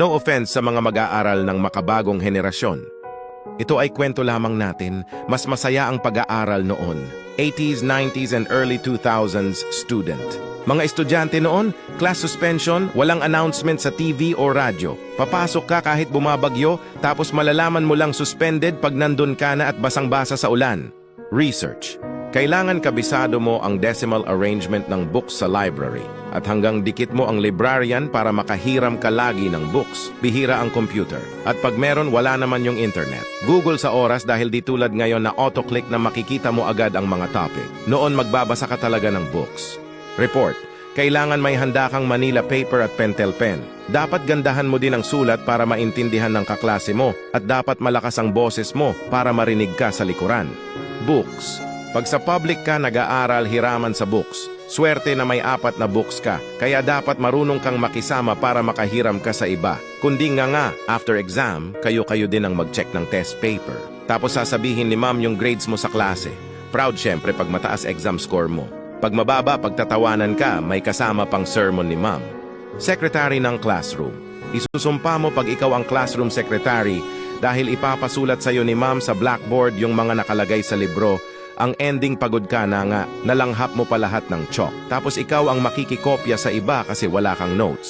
No offense sa mga mag-aaral ng makabagong henerasyon. Ito ay kwento lamang natin, mas masaya ang pag-aaral noon. 80s, 90s, and early 2000s student. Mga estudyante noon, class suspension, walang announcement sa TV o radyo. Papasok ka kahit bumabagyo, tapos malalaman mo lang suspended pag nandun ka na at basang-basa sa ulan. Research. Kailangan kabisado mo ang decimal arrangement ng books sa library at hanggang dikit mo ang librarian para makahiram ka lagi ng books. Bihira ang computer. At pag meron, wala naman yung internet. Google sa oras dahil di tulad ngayon na auto-click na makikita mo agad ang mga topic. Noon magbabasa ka talaga ng books. Report. Kailangan may handa kang Manila paper at pentel pen. Dapat gandahan mo din ang sulat para maintindihan ng kaklase mo at dapat malakas ang boses mo para marinig ka sa likuran. Books. Pag sa public ka nag-aaral hiraman sa books, swerte na may apat na books ka, kaya dapat marunong kang makisama para makahiram ka sa iba. Kundi nga nga, after exam, kayo-kayo din ang mag-check ng test paper. Tapos sasabihin ni ma'am yung grades mo sa klase. Proud syempre pag mataas exam score mo. Pag mababa, pagtatawanan ka, may kasama pang sermon ni ma'am. Secretary ng classroom. Isusumpa mo pag ikaw ang classroom secretary dahil ipapasulat sa'yo ni ma'am sa blackboard yung mga nakalagay sa libro ang ending pagod ka na nga, nalanghap mo pa lahat ng chalk. Tapos ikaw ang makikikopya sa iba kasi wala kang notes.